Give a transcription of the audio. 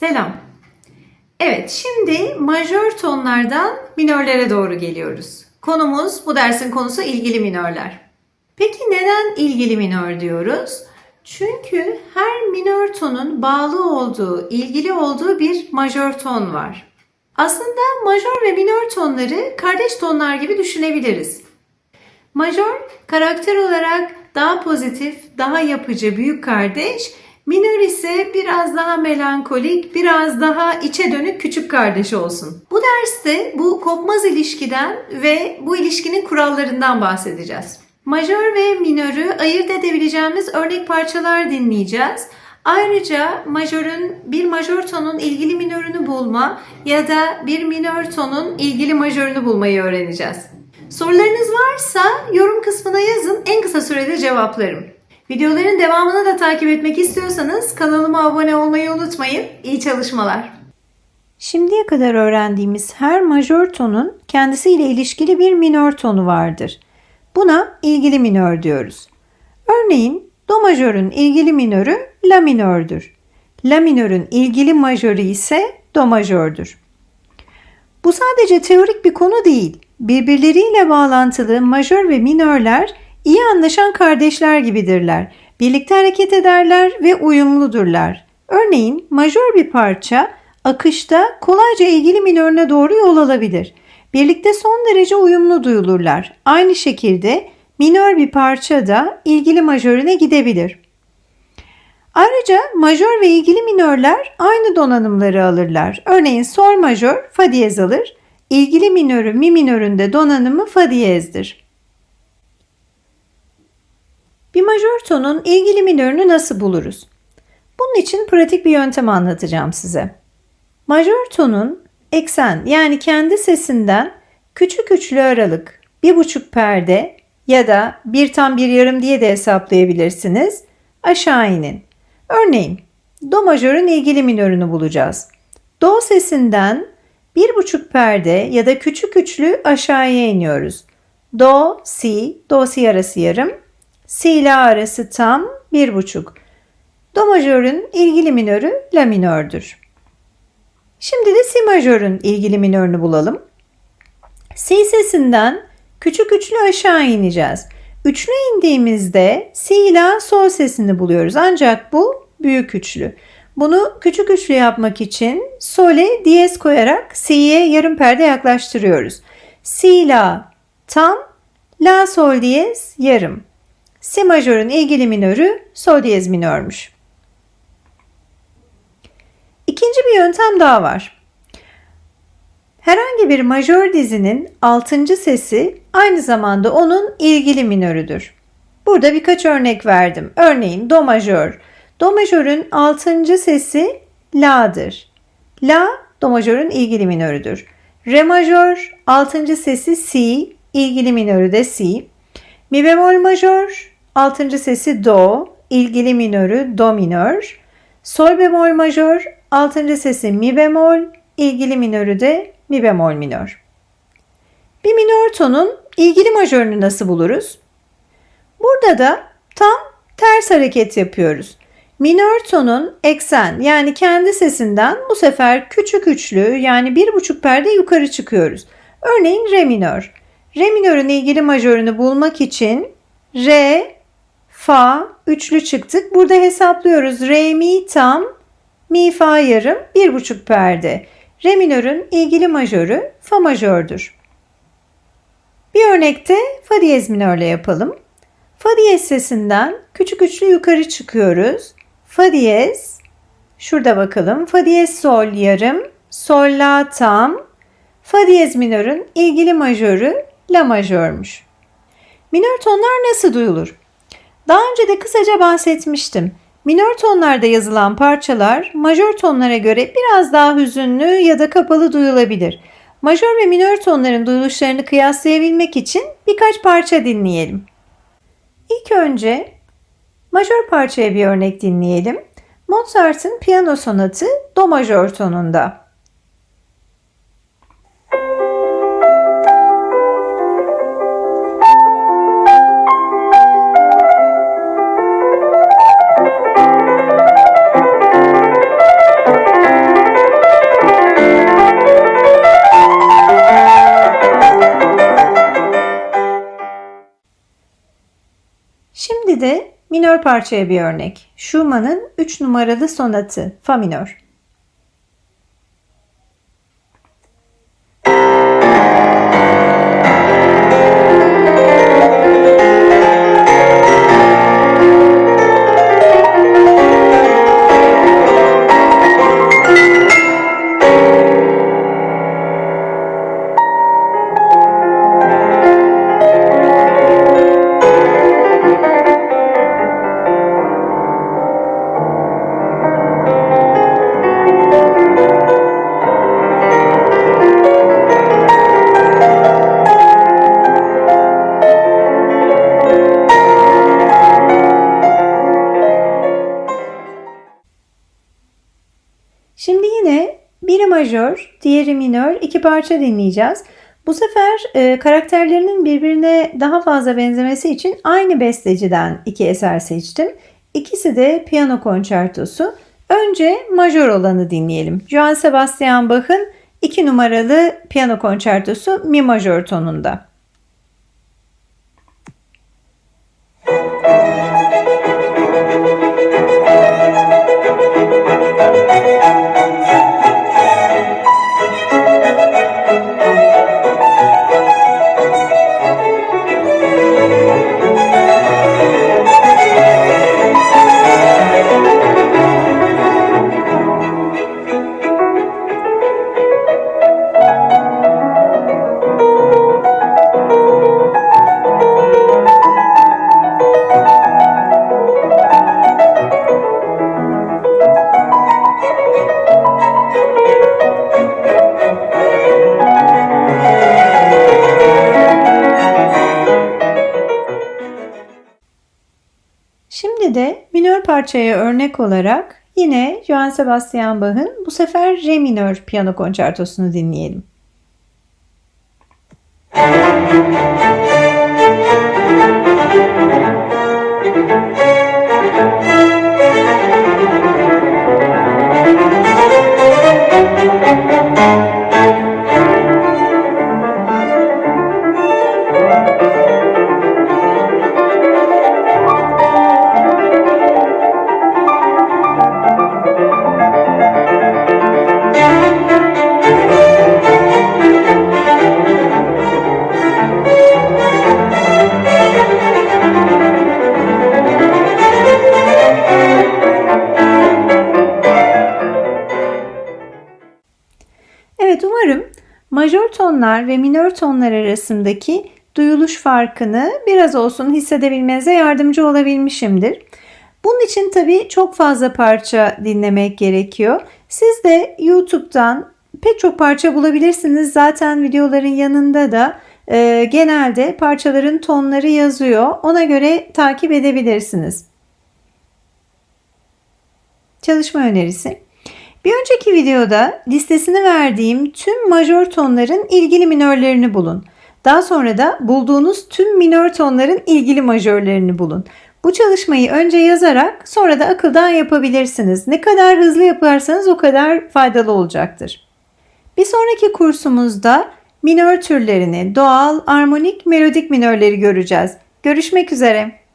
Selam. Evet, şimdi majör tonlardan minörlere doğru geliyoruz. Konumuz, bu dersin konusu ilgili minörler. Peki neden ilgili minör diyoruz? Çünkü her minör tonun bağlı olduğu, ilgili olduğu bir majör ton var. Aslında majör ve minör tonları kardeş tonlar gibi düşünebiliriz. Majör karakter olarak daha pozitif, daha yapıcı büyük kardeş, minör ise biraz daha melankolik, biraz daha içe dönük küçük kardeş olsun. Bu derste bu kopmaz ilişkiden ve bu ilişkinin kurallarından bahsedeceğiz. Majör ve minörü ayırt edebileceğimiz örnek parçalar dinleyeceğiz. Ayrıca majörün bir majör tonun ilgili minörünü bulma ya da bir minör tonun ilgili majörünü bulmayı öğreneceğiz. Sorularınız varsa yorum kısmına yazın en kısa sürede cevaplarım. Videoların devamını da takip etmek istiyorsanız kanalıma abone olmayı unutmayın. İyi çalışmalar. Şimdiye kadar öğrendiğimiz her majör tonun kendisiyle ilişkili bir minör tonu vardır. Buna ilgili minör diyoruz. Örneğin do majörün ilgili minörü la minördür. La minörün ilgili majörü ise do majördür. Bu sadece teorik bir konu değil. Birbirleriyle bağlantılı majör ve minörler iyi anlaşan kardeşler gibidirler. Birlikte hareket ederler ve uyumludurlar. Örneğin majör bir parça akışta kolayca ilgili minörüne doğru yol alabilir. Birlikte son derece uyumlu duyulurlar. Aynı şekilde minör bir parça da ilgili majörüne gidebilir. Ayrıca majör ve ilgili minörler aynı donanımları alırlar. Örneğin sol majör fa diyez alır. İlgili minörü mi minöründe donanımı fa diyezdir. Bir majör tonun ilgili minörünü nasıl buluruz? Bunun için pratik bir yöntem anlatacağım size. Majör tonun eksen yani kendi sesinden küçük üçlü aralık, bir buçuk perde ya da bir tam bir yarım diye de hesaplayabilirsiniz. Aşağı inin. Örneğin do majörün ilgili minörünü bulacağız. Do sesinden bir buçuk perde ya da küçük üçlü aşağıya iniyoruz. Do, si, do si arası yarım, si la arası tam bir buçuk. Do majörün ilgili minörü la minördür. Şimdi de si majörün ilgili minörünü bulalım. Si sesinden küçük üçlü aşağı ineceğiz. Üçlü indiğimizde si ile sol sesini buluyoruz. Ancak bu büyük üçlü. Bunu küçük üçlü yapmak için sole diyez koyarak si'ye yarım perde yaklaştırıyoruz. Si la tam, la sol diyez yarım. Si majörün ilgili minörü sol diyez minörmüş. İkinci bir yöntem daha var. Herhangi bir majör dizinin altıncı sesi aynı zamanda onun ilgili minörüdür. Burada birkaç örnek verdim. Örneğin do majör. Do majörün altıncı sesi la'dır. La do majörün ilgili minörüdür. Re majör altıncı sesi si, ilgili minörü de si. Mi bemol majör altıncı sesi do, ilgili minörü do minör. Sol bemol majör altıncı sesi mi bemol, ilgili minörü de mi bemol minör. Bir minör tonun ilgili majörünü nasıl buluruz? Burada da tam ters hareket yapıyoruz. Minör tonun eksen yani kendi sesinden bu sefer küçük üçlü yani bir buçuk perde yukarı çıkıyoruz. Örneğin re minör. Re minörün ilgili majörünü bulmak için re, fa üçlü çıktık. Burada hesaplıyoruz. Re mi tam, mi fa yarım bir buçuk perde. Re minörün ilgili majörü fa majördür. Bir örnekte fa diyez minörle yapalım. Fa diyez sesinden küçük üçlü yukarı çıkıyoruz. Fa diyez, şurada bakalım. Fa diyez sol yarım, sol la tam. Fa diyez minörün ilgili majörü la majörmüş. Minör tonlar nasıl duyulur? Daha önce de kısaca bahsetmiştim. Minör tonlarda yazılan parçalar majör tonlara göre biraz daha hüzünlü ya da kapalı duyulabilir. Majör ve minör tonların duyuluşlarını kıyaslayabilmek için birkaç parça dinleyelim. İlk önce majör parçaya bir örnek dinleyelim. Mozart'ın piyano sonatı do majör tonunda. Şimdi minör parçaya bir örnek. Schumann'ın 3 numaralı sonatı, fa minör. Majör, diğeri minör iki parça dinleyeceğiz. Bu sefer e, karakterlerinin birbirine daha fazla benzemesi için aynı besteciden iki eser seçtim. İkisi de piyano konçertosu. Önce majör olanı dinleyelim. Johann Sebastian Bach'ın 2 numaralı piyano konçertosu mi majör tonunda. Parçaya örnek olarak yine Johann Sebastian Bach'ın bu sefer re minör piyano konçertosunu dinleyelim. Evet tonlar ve minör tonlar arasındaki duyuluş farkını biraz olsun hissedebilmenize yardımcı olabilmişimdir. Bunun için tabii çok fazla parça dinlemek gerekiyor. Siz de YouTube'dan pek çok parça bulabilirsiniz. Zaten videoların yanında da e, genelde parçaların tonları yazıyor. Ona göre takip edebilirsiniz. Çalışma önerisi. Bir önceki videoda listesini verdiğim tüm majör tonların ilgili minörlerini bulun. Daha sonra da bulduğunuz tüm minör tonların ilgili majörlerini bulun. Bu çalışmayı önce yazarak sonra da akıldan yapabilirsiniz. Ne kadar hızlı yaparsanız o kadar faydalı olacaktır. Bir sonraki kursumuzda minör türlerini, doğal, armonik, melodik minörleri göreceğiz. Görüşmek üzere.